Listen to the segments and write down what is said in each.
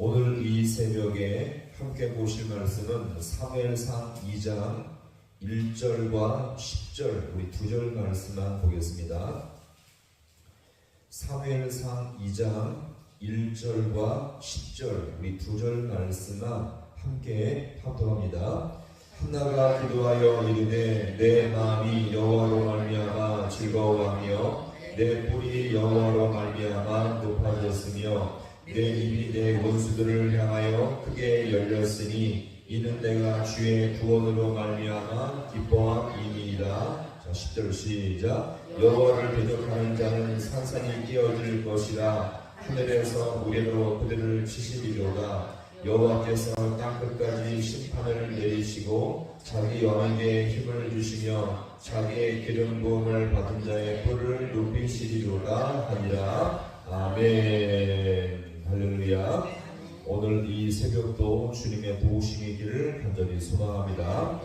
오늘 이 새벽에 함께 보실 말씀은 사무엘상 2장 1절과 10절 우리 두 절 말씀만 보겠습니다. 사무엘상 2장 1절과 10절 우리 두 절 말씀만 함께 합독합니다. 한나가 기도하여 이르되 내 마음이 여호와로 말미암아 즐거워하며 내 뿔이 여호와로 말미암아 높아졌으며 내 입이 내 원수들을 향하여 크게 열렸으니 이는 내가 주의 구원으로 말미암아 기뻐함이니이다. 자, 10절 시작. 여호와를 대적하는 자는 산산이 깨어질 것이라 하늘에서 우리로 그들을 치시리로다. 여호와께서 땅 끝까지 심판을 내리시고 자기 왕에게 힘을 주시며 자기의 기름 부음을 받은 자의 뿔을 높이시리로다 하니라. 아멘. 할렐루야. 오늘 이 새벽도 주님의 도우심이기를 간절히 소망합니다.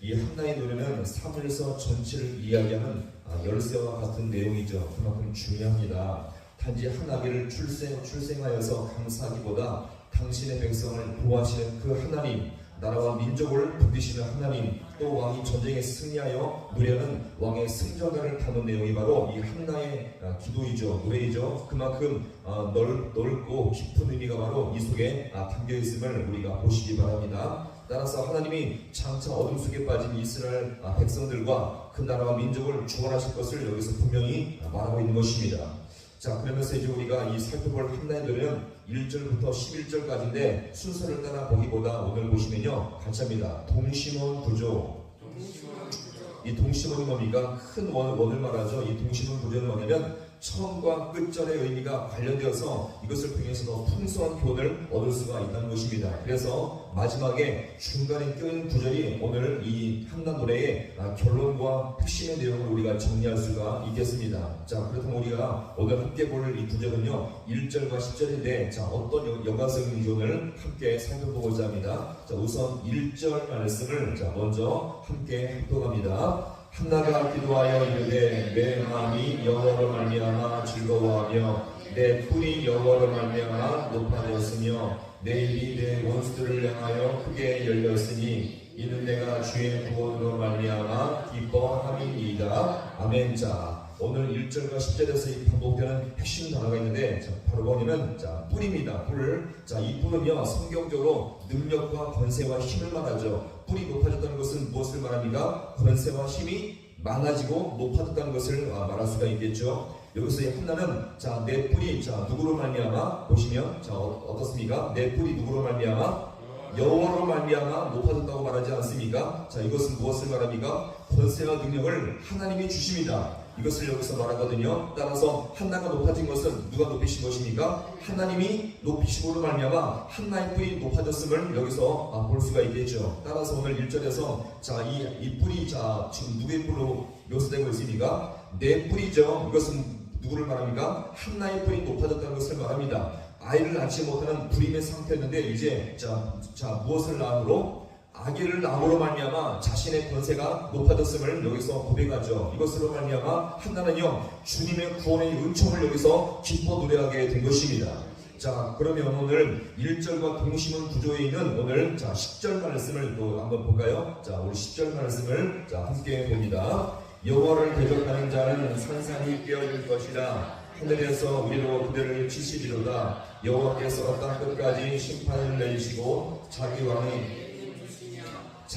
이 한나의 노래는 사무엘서 전체를 이야기하는 아, 열쇠와 같은 내용이죠. 그만큼 중요합니다. 단지 한 아기를 출생, 출생하여서 감사하기보다 당신의 백성을 보호하시는 그 하나님, 나라와 민족을 부디시는 하나님, 또 왕이 전쟁에 승리하여 누려는 왕의 승전가를 담은 내용이 바로 이 한나의 아, 기도이죠, 노래이죠. 그만큼 아, 넓, 넓고 깊은 의미가 바로 이 속에 아, 담겨 있음을 우리가 보시기 바랍니다. 따라서 하나님이 장차 어둠 속에 빠진 이스라엘 아, 백성들과 그 나라와 민족을 구원하실 것을 여기서 분명히 말하고 있는 것입니다. 자, 그러면서 이제 우리가 이 살펴볼 한나의 노래는 1절부터 11절까지인데 순서를 따라 보기보다 오늘 보시면요. 같이 합니다. 동심원 구조. 이 동심원이 뭡니까? 큰 원, 원을 말하죠. 이 동심원 구조는 뭐냐면 처음과 끝절의 의미가 관련되어서 이것을 통해서 더 풍성한 교훈을 얻을 수가 있다는 것입니다. 그래서 마지막에 중간에 껴있는 구절이 오늘 이 한나 노래의 아, 결론과 핵심의 내용을 우리가 정리할 수가 있겠습니다. 자, 그렇다면 우리가 오늘 함께 볼 이 구절은요, 1절과 10절인데, 자, 어떤 연- 연관성인지 오늘 함께 살펴보고자 합니다. 자, 우선 1절 말씀을 자, 먼저 함께 합독합니다. 한나가 기도하여 이르되 내 마음이 여호와로 말미암아 즐거워하며 내 뿔이 여호와로 말미암아 높아졌으며 내 입이 내 원수들을 향하여 크게 열렸으니 이는 내가 주의 구원으로 말미암아 기뻐함이니이다. 아멘. 자, 오늘 1절과 10절에서 이 반복되는 핵심 단어가 있는데 자, 바로 뭐냐면 자, 뿔입니다. 뿔. 자, 이 뿔은요. 성경적으로 능력과 권세와 힘을 말하죠. 뿔이 높아졌다는 것은 무엇을 말합니까? 권세와 힘이 많아지고 높아졌다는 것을 아, 말할 수가 있겠죠. 여기서 이 한나는 자, 내 뿔이 자, 누구로 말미암아 보시면 자, 어, 어떻습니까? 내 뿔이 누구로 말미암아 여호와로 말미암아 높아졌다고 말하지 않습니까? 자, 이것은 무엇을 말합니까? 권세와 능력을 하나님이 주십니다. 이것을 여기서 말하거든요. 따라서 한나가 높아진 것은 누가 높이신 것입니까? 하나님이 높이심으로 말미암아 한나의 뿔이 높아졌음을 여기서 아, 볼 수가 있겠죠. 따라서 오늘 1절에서 자, 이, 이 뿔이 자, 지금 누구의 뿔로 묘사되고 있습니까? 내 뿔이죠. 이것은 누구를 말합니까? 한나의 뿔이 높아졌다는 것을 말합니다. 아이를 낳지 못하는 불임의 상태였는데 이제 자, 자 무엇을 낳음으로 아기를 낳음으로 말미암아 자신의 권세가 높아졌음을 여기서 고백하죠. 이것으로 말미암아 한나는요 주님의 구원의 은총을 여기서 기뻐 노래하게 된 것입니다. 자 그러면 오늘 1절과 동심은 구조에 있는 오늘 자 10절 말씀을 또 한번 볼까요? 자 우리 10절 말씀을 자 함께 봅니다. 여호와를 대적하는 자는 산산이 깨어질 것이라 하늘에서 우리로 그들을 치시리로다 여호와께서 땅 끝까지 심판을 내리시고 자기 왕이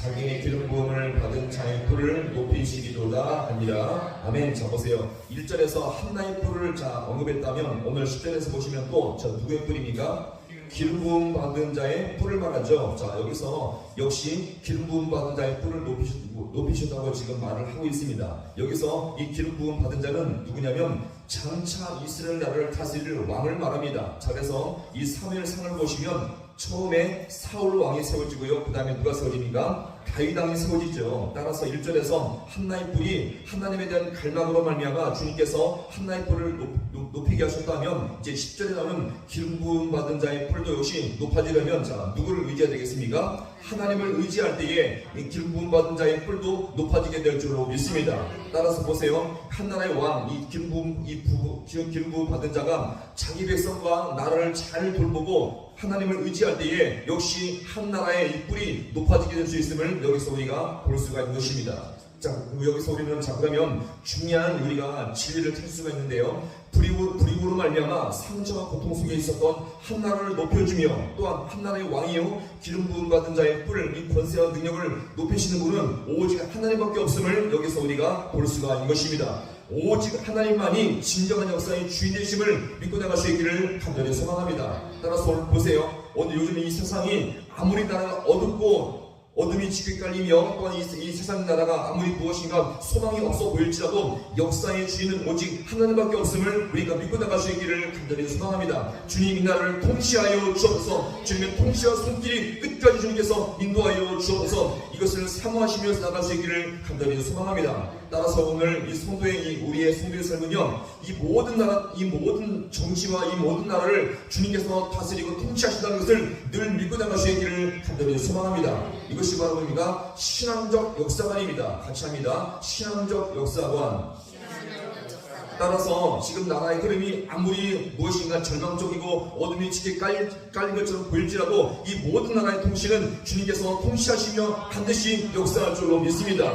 자기의 기름 부음을 받은 자의 뿔을 높이시리로다 하니라 아멘 자 보세요 1절에서 한나의 뿔을 자 언급했다면 오늘 10절에서 보시면 또저 누구의 뿔입니까? 기름 부음 받은 자의 뿔을 말하죠 자 여기서 역시 기름 부음 받은 자의 뿔을 높이셨, 높이셨다고 지금 말을 하고 있습니다 여기서 이 기름 부음 받은 자는 누구냐면 장차 이스라엘 나라를 다스릴 왕을 말합니다 자 그래서 이 사무엘 상을 보시면 처음에 사울 왕이 세워지고요. 그 다음에 누가 세워집니까? 다윗 왕이 세워지죠. 따라서 1절에서 한나의 뿔이 하나님에 대한 갈망으로 말미암아 주님께서 한나의 뿔을 높이게 하셨다면 이제 10절에 나오는 기름 부음 받은 자의 뿔도 역시 높아지려면 자 누구를 의지해야 되겠습니까? 하나님을 의지할 때에 이 기름 부음 받은 자의 뿔도 높아지게 될 줄로 믿습니다. 따라서 보세요. 한 나라의 왕, 이 기름 이 부, 기름 부음 받은 자가 자기 백성과 나라를 잘 돌보고 하나님을 의지할 때에 역시 한 나라의 이 뿔이 높아지게 될 수 있음을 여기서 우리가 볼 수가 있는 것입니다. 자, 여기서 우리는 자 그러면 중요한 우리가 진리를 찾을 수가 있는데요. 불이고로 말미암아 상처와 고통 속에 있었던 한 나라를 높여주며 또한 한 나라의 왕이요 기름 부음 받은 자의 뿔, 이 권세와 능력을 높이시는 분은 오직 하나님밖에 없음을 여기서 우리가 볼 수가 있는 것입니다. 오직 하나님만이 진정한 역사의 주인 되심을 믿고 나갈 수 있기를 간절히 소망합니다. 따라서 보세요. 오늘 요즘 이 세상이 아무리 나라가 어둡고 어둠이 짙게 깔리며 또한 이, 이 세상 나라가 아무리 무엇인가 소망이 없어 보일지라도 역사의 주인은 오직 하나님밖에 없음을 우리가 믿고 나갈 수 있기를 간절히 소망합니다. 주님 이 나라를 통치하여 주옵소서 주님의 통치와 손길이 끝까지 주님께서 인도하여 주옵소서 이것을 사모하시면서 나갈 수 있기를 간절히 소망합니다. 따라서 오늘 이 성도의 이 우리의 성도의 삶은요 이 모든 나라 이 모든 정치와 이 모든 나라를 주님께서 다스리고 통치하신다는 것을 늘 믿고 있기를 간절히 소망합니다. 이것이 바로 뭡니까? 신앙적 역사관입니다. 같이 합니다. 신앙적 역사관. 따라서 지금 나라의 흐름이 아무리 무엇인가 절망적이고 어둠이 짙게 깔린, 깔린 것처럼 보일지라도 이 모든 나라의 통치는 주님께서 통치하시며 반드시 역사할 줄로 믿습니다.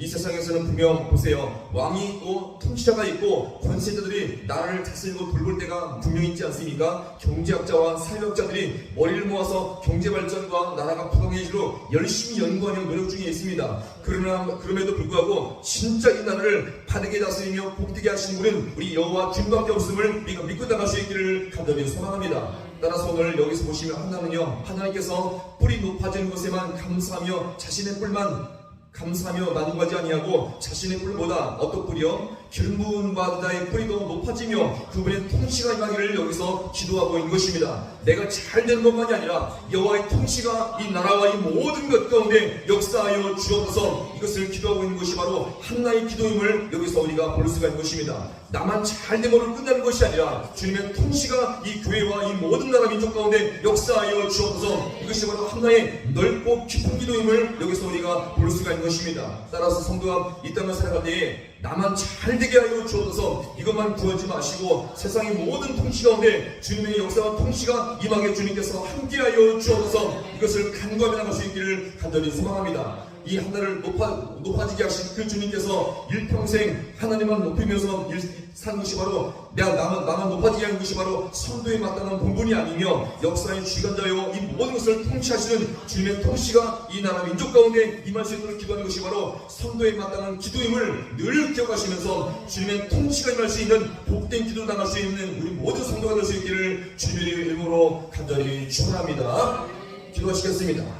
이 세상에서는 분명 보세요. 왕이 있고 통치자가 있고 권세자들이 나라를 다스리고 돌볼 때가 분명히 있지 않습니까? 경제학자와 사회학자들이 머리를 모아서 경제 발전과 나라가 부강해지로 열심히 연구하는 노력 중에 있습니다. 그러나 그럼에도 불구하고 진짜 이 나라를 바르게 다스리며 복되게 하시는 분은 우리 여호와 주님밖에 없음을 우리가 믿고 나갈 수 있기를 간절히 소망합니다. 따라서 오늘 여기서 보시면 하나는요 하나님께서 뿌리 높아지는 것에만 감사하며 자신의 뿔만 감사하며 만족하지 아니하고 자신의 뿔보다 어떤 뿔이요? 기름 부은 바다의 뿔이 더 높아지며 그분의 통치가 임하기를 여기서 기도하고 있는 것입니다. 내가 잘 되는 것만이 아니라 여호와의 통치가 이 나라와 이 모든 것 가운데 역사하여 주옵소서 이것을 기도하고 있는 것이 바로 한나의 기도임을 여기서 우리가 볼 수가 있는 것입니다. 나만 잘 되므로 끝나는 것이 아니라 주님의 통치가 이 교회와 이 모든 나라 민족 가운데 역사하여 주옵소서 이것이 바로 한나의 넓고 깊은 기도임을 여기서 우리가 볼 수가 있는 것입니다. 따라서 성도가 이 땅을 살아갈 때에 나만 잘 되게 하여 주옵소서 이것만 구하지 마시고 세상의 모든 통치 가운데 주님의 역사와 통치가 임하게 주님께서 함께하여 주옵소서 이것을 간구하며 나갈 수 있기를 간절히 소망합니다. 이 하나를 높아, 높아지게 하신 그 주님께서 일평생 하나님만 높이면서 일, 산 것이 바로 내가 나만, 나만 높아지게 하는 것이 바로 선도에 마땅한 본분이 아니며 역사의 주관자요 이 모든 것을 통치하시는 주님의 통치가 이 나라 민족 가운데 임할 수 있도록 기도하는 것이 바로 선도에 마땅한 기도임을 늘 기억하시면서 주님의 통치가 임할 수 있는 복된 기도 나갈 수 있는 우리 모든 성도가 될 수 있기를 주님의 이름으로 간절히 축원합니다. 기도하시겠습니다.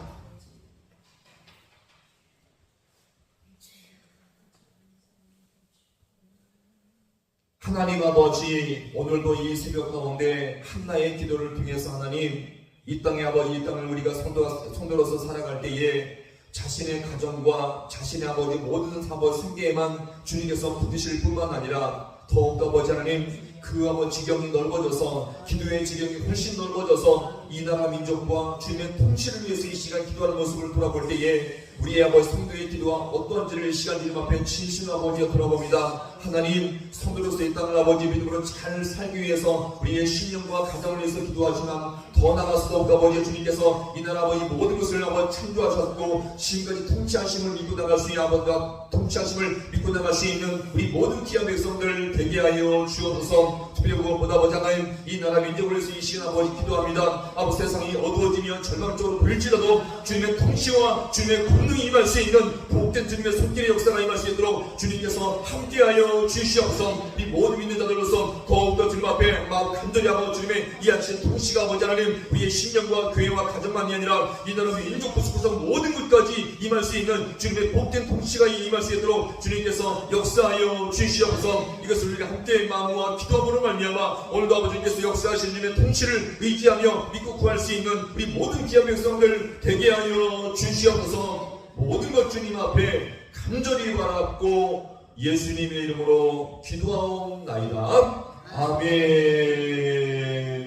하나님 아버지 오늘도 이 새벽 가운데 한나의 기도를 통해서 하나님 이 땅의 아버지 이 땅을 우리가 성도, 성도로서 살아갈 때에 자신의 가정과 자신의 아버지 모든 사업 생계에만 주님께서 붙으실 뿐만 아니라 더욱더 아버지 하나님 그 아버지 지경이 넓어져서 기도의 지경이 훨씬 넓어져서 이 나라 민족과 주님의 통치를 위해서 이 시간 기도하는 모습을 돌아볼 때에 우리의 아버지 성도의 기도와 어떠한지를 이 시간 주님 앞에 진심 아버지가 돌아봅니다. 하나님 성도로서 이 땅을 아버지 믿음으로 잘 살기 위해서 우리의 신령과 가정을 위해서 기도하지만 더 나아가서도 아버지 주님께서 이 나라 아버지 모든 것을 아버지 창조하셨고 지금까지 통치하심을 믿고 나갈 수 있는 아버지가 통치하심을 믿고 나갈 수 있는 우리 모든 귀한 백성들 되게 하여 주옵소서. 특별히 무엇보다 아버지 하나님 이 나라 민족을 위해서 이 시간 아버지 기도합니다 아버지 세상이 어두워지며 절망적으로 보일지라도 주님의 통치와 주님의 권능이 임할 수 있는 복된 주님의 손길의 역사가 임할 수 있도록 주님께서 함께하여 주시옵소서. 이 모든 믿는 자들로서 더욱더 주님 앞에 마음 간절히 아버지 주님의 이 아침 통치가 아버지 하나님 우리의 신령과 교회와 가정만이 아니라 이 나라 민족 구석구석 모든 곳까지 임할 수 있는 주님의 복된 통치가 임할 수 있도록 주님께서 역사하여 주시옵소서. 이것을 우리가 함께 마음과 기도함으로 말미암아 오늘도 아버지께서 역사하신 주님의 통치를 의지하며 믿고 구할 수 있는 우리 모든 귀한 백성들 되게 하여 주시옵소서. 모든 것 주님 앞에 간절히 바랐고 예수님의 이름으로 기도하옵나이다. 아멘